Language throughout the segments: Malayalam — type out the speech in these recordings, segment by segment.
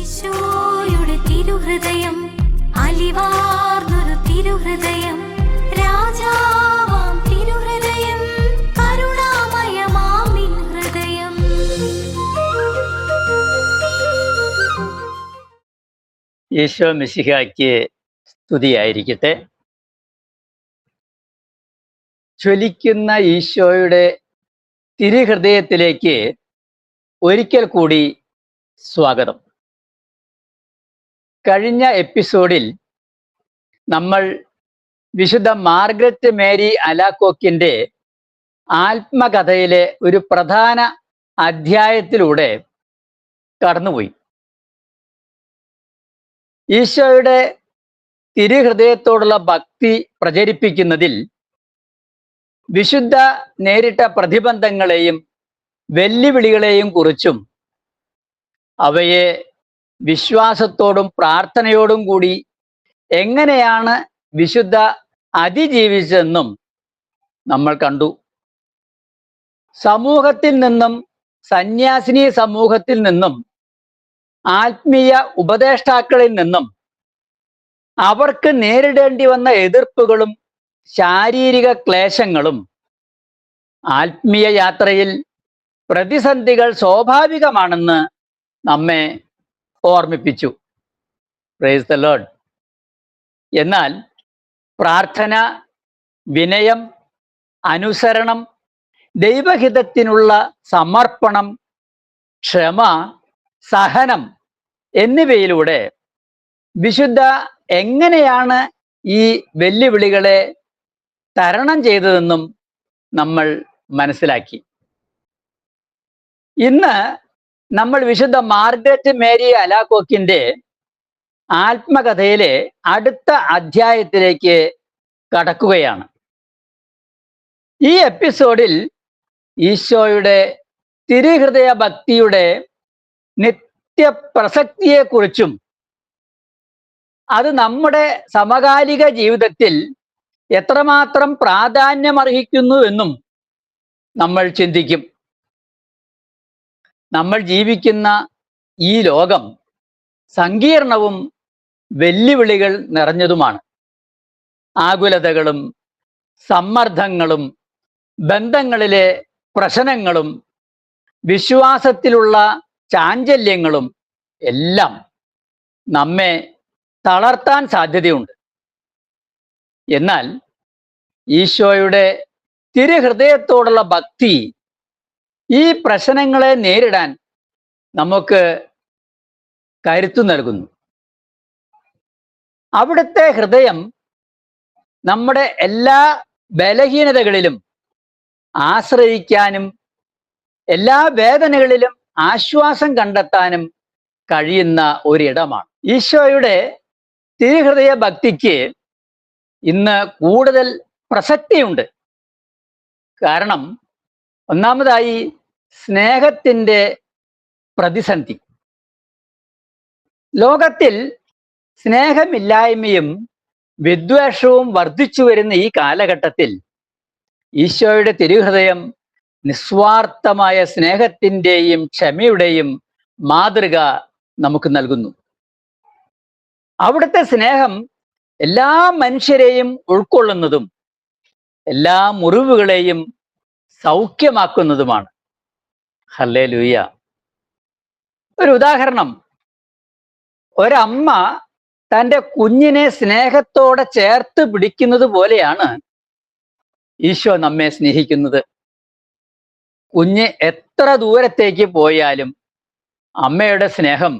ഈശോയുടെ തിരുഹൃദയം അലിവാർന്നൊരു തിരുഹൃദയം. രാജാവാം തിരുഹൃദയം കരുണാമയമാമിൻ ഹൃദയം ഈശോ മിശിഹായ്ക്ക് സ്തുതിയായിരിക്കട്ടെ. ചൊലിക്കുന്ന ഈശോയുടെ തിരുഹൃദയത്തിലേക്ക് ഒരിക്കൽ കൂടി സ്വാഗതം. കഴിഞ്ഞ എപ്പിസോഡിൽ നമ്മൾ വിശുദ്ധ മാർഗ്രറ്റ് മേരി അലാക്കോക്കിന്റെ ആത്മകഥയിലെ ഒരു പ്രധാന അധ്യായത്തിലൂടെ കടന്നുപോയി. ഈശോയുടെ തിരുഹൃദയത്തോടുള്ള ഭക്തി പ്രചരിപ്പിക്കുന്നതിൽ വിശുദ്ധ നേരിട്ട പ്രതിബന്ധങ്ങളെയും വെല്ലുവിളികളെയും കുറിച്ചും അവയെ വിശ്വാസത്തോടും പ്രാർത്ഥനയോടും കൂടി എങ്ങനെയാണ് വിശുദ്ധ അതിജീവിച്ചതെന്നും നമ്മൾ കണ്ടു. സമൂഹത്തിൽ നിന്നും സന്യാസിനി സമൂഹത്തിൽ നിന്നും ആത്മീയ ഉപദേഷ്ടാക്കളിൽ നിന്നും അവർക്ക് നേരിടേണ്ടി വന്ന എതിർപ്പുകളും ശാരീരിക ക്ലേശങ്ങളും ആത്മീയ യാത്രയിൽ പ്രതിസന്ധികൾ സ്വാഭാവികമാണെന്ന് നമ്മെ ഓർമ്മിപ്പിച്ചു. പ്രേസ് ദ ലോഡ് എന്നാൽ പ്രാർത്ഥന വിനയം അനുസരണം ദൈവഹിതത്തിനുള്ള സമർപ്പണം ക്ഷമ സഹനം എന്നിവയിലൂടെ വിശുദ്ധ എങ്ങനെയാണ് ഈ വെല്ലുവിളികളെ തരണം ചെയ്തതെന്നും നമ്മൾ മനസ്സിലാക്കി. ഇന്ന് നമ്മൾ വിശുദ്ധ മാർഗരറ്റ് മേരി അലാക്കോക്കിന്റെ ആത്മകഥയിലെ അടുത്ത അധ്യായത്തിലേക്ക് കടക്കുകയാണ്. ഈ എപ്പിസോഡിൽ ഈശോയുടെ തിരുഹൃദയ ഭക്തിയുടെ നിത്യപ്രസക്തിയെക്കുറിച്ചും അത് നമ്മുടെ സമകാലിക ജീവിതത്തിൽ എത്രമാത്രം പ്രാധാന്യമർഹിക്കുന്നു എന്നും നമ്മൾ ചിന്തിക്കും. നമ്മൾ ജീവിക്കുന്ന ഈ ലോകം സങ്കീർണവും വെല്ലുവിളികൾ നിറഞ്ഞതുമാണ്. ആകുലതകളും സമ്മർദ്ദങ്ങളും ബന്ധങ്ങളിലെ പ്രശ്നങ്ങളും വിശ്വാസത്തിലുള്ള ചാഞ്ചല്യങ്ങളും എല്ലാം നമ്മെ തളർത്താൻ സാധ്യതയുണ്ട്. എന്നാൽ ഈശോയുടെ തിരുഹൃദയത്തോടുള്ള ഭക്തി ഈ പ്രശ്നങ്ങളെ നേരിടാൻ നമുക്ക് കരുത്തു നൽകുന്നു. അവിടുത്തെ ഹൃദയം നമ്മുടെ എല്ലാ ബലഹീനതകളിലും ആശ്രയിക്കാനും എല്ലാ വേദനകളിലും ആശ്വാസം കണ്ടെത്താനും കഴിയുന്ന ഒരിടമാണ്. ഈശോയുടെ തിരുഹൃദയ ഭക്തിക്ക് ഇന്ന് കൂടുതൽ പ്രസക്തിയുണ്ട്. കാരണം ഒന്നാമതായി സ്നേഹത്തിന്റെ പ്രതിസന്ധി. ലോകത്തിൽ സ്നേഹമില്ലായ്മയും വിദ്വേഷവും വർദ്ധിച്ചു വരുന്ന ഈ കാലഘട്ടത്തിൽ ഈശോയുടെ തിരുഹൃദയം നിസ്വാർത്ഥമായ സ്നേഹത്തിന്റെയും ക്ഷമയുടെയും മാതൃക നമുക്ക് നൽകുന്നു. അവിടുത്തെ സ്നേഹം എല്ലാ മനുഷ്യരെയും ഉൾക്കൊള്ളുന്നതും എല്ലാ മുറിവുകളെയും സൗഖ്യമാക്കുന്നതുമാണ്. ഹല്ലേ ലൂയ ഒരു ഉദാഹരണം. ഒരമ്മ തന്റെ കുഞ്ഞിനെ സ്നേഹത്തോടെ ചേർത്ത് പിടിക്കുന്നത് പോലെയാണ് ഈശോ നമ്മെ സ്നേഹിക്കുന്നത്. കുഞ്ഞ് എത്ര ദൂരത്തേക്ക് പോയാലും അമ്മയുടെ സ്നേഹം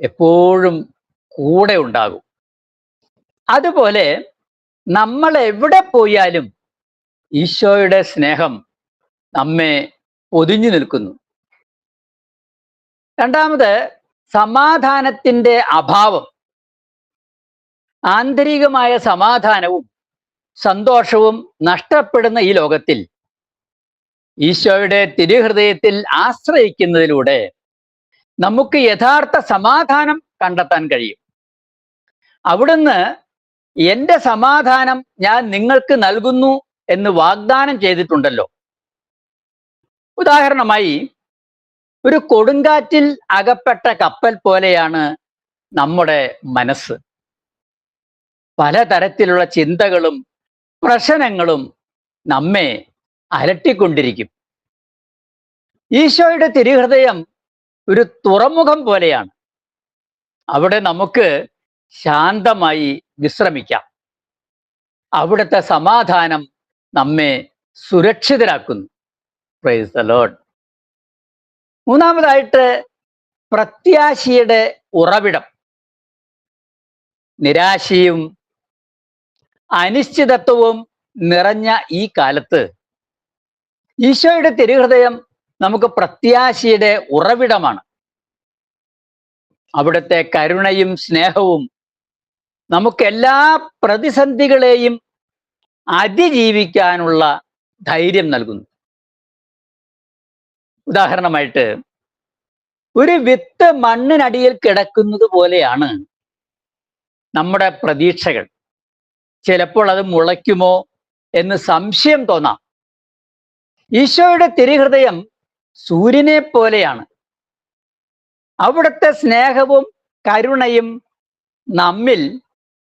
എപ്പോഴും കൂടെ ഉണ്ടാകും. അതുപോലെ നമ്മൾ എവിടെ പോയാലും ഈശോയുടെ സ്നേഹം നമ്മെ പൊതിഞ്ഞു നിൽക്കുന്നു. രണ്ടാമത് സമാധാനത്തിന്റെ അഭാവം. ആന്തരികമായ സമാധാനവും സന്തോഷവും നഷ്ടപ്പെടുന്ന ഈ ലോകത്തിൽ ഈശോയുടെ തിരുഹൃദയത്തിൽ ആശ്രയിക്കുന്നതിലൂടെ നമുക്ക് യഥാർത്ഥ സമാധാനം കണ്ടെത്താൻ കഴിയും. അവിടുന്ന് എന്റെ സമാധാനം ഞാൻ നിങ്ങൾക്ക് നൽകുന്നു എന്ന് വാഗ്ദാനം ചെയ്തിട്ടുണ്ടല്ലോ. ഉദാഹരണമായി ഒരു കൊടുങ്കാറ്റിൽ അകപ്പെട്ട കപ്പൽ പോലെയാണ് നമ്മുടെ മനസ്സ്. പലതരത്തിലുള്ള ചിന്തകളും പ്രശ്നങ്ങളും നമ്മെ അലട്ടിക്കൊണ്ടിരിക്കും. ഈശോയുടെ തിരുഹൃദയം ഒരു തുറമുഖം പോലെയാണ്. അവിടെ നമുക്ക് ശാന്തമായി വിശ്രമിക്കാം. അവിടുത്തെ സമാധാനം നമ്മെ സുരക്ഷിതരാക്കുന്നു. പ്രൈസ് ദ ലോഡ് മൂന്നാമതായിട്ട് പ്രത്യാശയുടെ ഉറവിടം. നിരാശയും അനിശ്ചിതത്വവും നിറഞ്ഞ ഈ കാലത്ത് ഈശോയുടെ തിരുഹൃദയം നമുക്ക് പ്രത്യാശയുടെ ഉറവിടമാണ്. അവിടുത്തെ കരുണയും സ്നേഹവും നമുക്കെല്ലാ പ്രതിസന്ധികളെയും അതിജീവിക്കാനുള്ള ധൈര്യം നൽകുന്നു. ഉദാഹരണമായിട്ട് ഒരു വിത്ത് മണ്ണിനടിയിൽ കിടക്കുന്നത് പോലെയാണ് നമ്മുടെ പ്രതീക്ഷകൾ. ചിലപ്പോൾ അത് മുളയ്ക്കുമോ എന്ന് സംശയം തോന്നാം. ഈശോയുടെ തിരുഹൃദയം സൂര്യനെ പോലെയാണ്. അവിടുത്തെ സ്നേഹവും കരുണയും നമ്മിൽ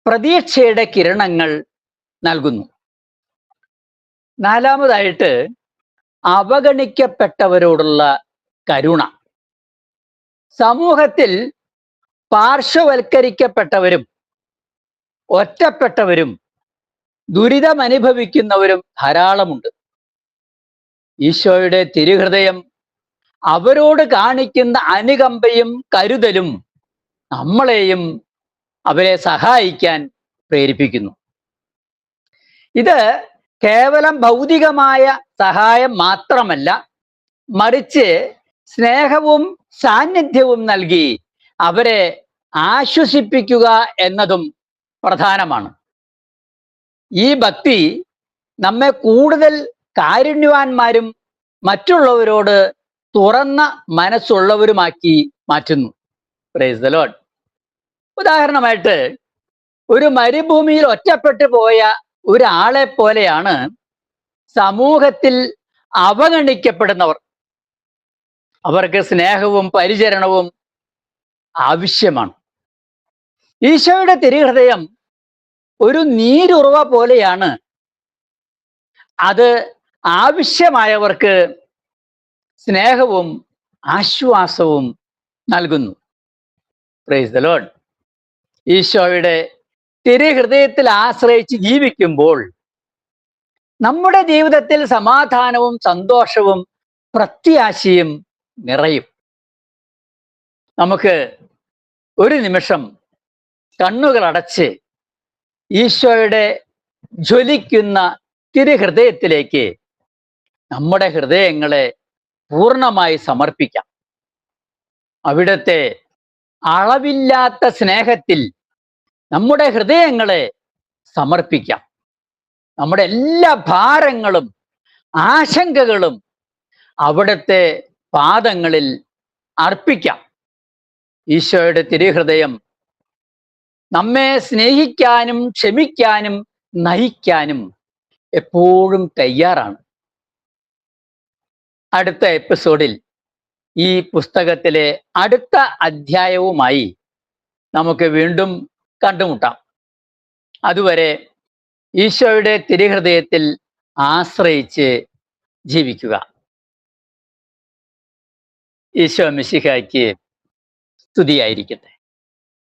പ്രതീക്ഷയുടെ കിരണങ്ങൾ നൽകുന്നു. നാലാമതായിട്ട് അവഗണിക്കപ്പെട്ടവരോടുള്ള കരുണ. സമൂഹത്തിൽ പാർശ്വവൽക്കരിക്കപ്പെട്ടവരും ഒറ്റപ്പെട്ടവരും ദുരിതമനുഭവിക്കുന്നവരും ധാരാളമുണ്ട്. ഈശോയുടെ തിരുഹൃദയം അവരോട് കാണിക്കുന്ന അനുകമ്പയും കരുതലും നമ്മളെയും അവരെ സഹായിക്കാൻ പ്രേരിപ്പിക്കുന്നു. ഇത് കേവലം ഭൗതികമായ സഹായം മാത്രമല്ല മറിച്ച് സ്നേഹവും സാന്നിധ്യവും നൽകി അവരെ ആശ്വസിപ്പിക്കുക എന്നതും പ്രധാനമാണ്. ഈ ഭക്തി നമ്മെ കൂടുതൽ കാരുണ്യവാന്മാരും മറ്റുള്ളവരോട് തുറന്ന മനസ്സുള്ളവരുമാക്കി മാറ്റുന്നു. പ്രൈസ് ഉദാഹരണമായിട്ട് ഒരു മരുഭൂമിയിൽ ഒറ്റപ്പെട്ടു പോയ ഒരാളെ പോലെയാണ് സമൂഹത്തിൽ അവഗണിക്കപ്പെടുന്നവർ. അവർക്ക് സ്നേഹവും പരിചരണവും ആവശ്യമാണ്. ഈശോയുടെ തിരുഹൃദയം ഒരു നീരുറവ പോലെയാണ്. അത് ആവശ്യമായവർക്ക് സ്നേഹവും ആശ്വാസവും നൽകുന്നു. പ്രൈസ് ദ ലോഡ് ഈശോയുടെ തിരുഹൃദയത്തിൽ ആശ്രയിച്ച് ജീവിക്കുമ്പോൾ നമ്മുടെ ജീവിതത്തിൽ സമാധാനവും സന്തോഷവും പ്രത്യാശയും നിറയും. നമുക്ക് ഒരു നിമിഷം കണ്ണുകൾ അടച്ച് ഈശോയുടെ ജ്വലിക്കുന്ന തിരുഹൃദയത്തിലേക്ക് നമ്മുടെ ഹൃദയങ്ങളെ പൂർണമായി സമർപ്പിക്കാം. അവിടുത്തെ അളവില്ലാത്ത സ്നേഹത്തിൽ നമ്മുടെ ഹൃദയങ്ങളെ സമർപ്പിക്കാം. നമ്മുടെ എല്ലാ ഭാരങ്ങളും ആശങ്കകളും അവിടുത്തെ പാദങ്ങളിൽ അർപ്പിക്കാം. ഈശോയുടെ തിരുഹൃദയം നമ്മെ സ്നേഹിക്കാനും ക്ഷമിക്കാനും നയിക്കാനും എപ്പോഴും തയ്യാറാണ്. അടുത്ത എപ്പിസോഡിൽ ഈ പുസ്തകത്തിലെ അടുത്ത അധ്യായവുമായി നമുക്ക് വീണ്ടും കണ്ടുമുട്ടാം. അതുവരെ ഈശോയുടെ തിരുഹൃദയത്തിൽ ആശ്രയിച്ച് ജീവിക്കുക. ഈശോ മിശിഹായ്ക്ക് സ്തുതിയായിരിക്കട്ടെ.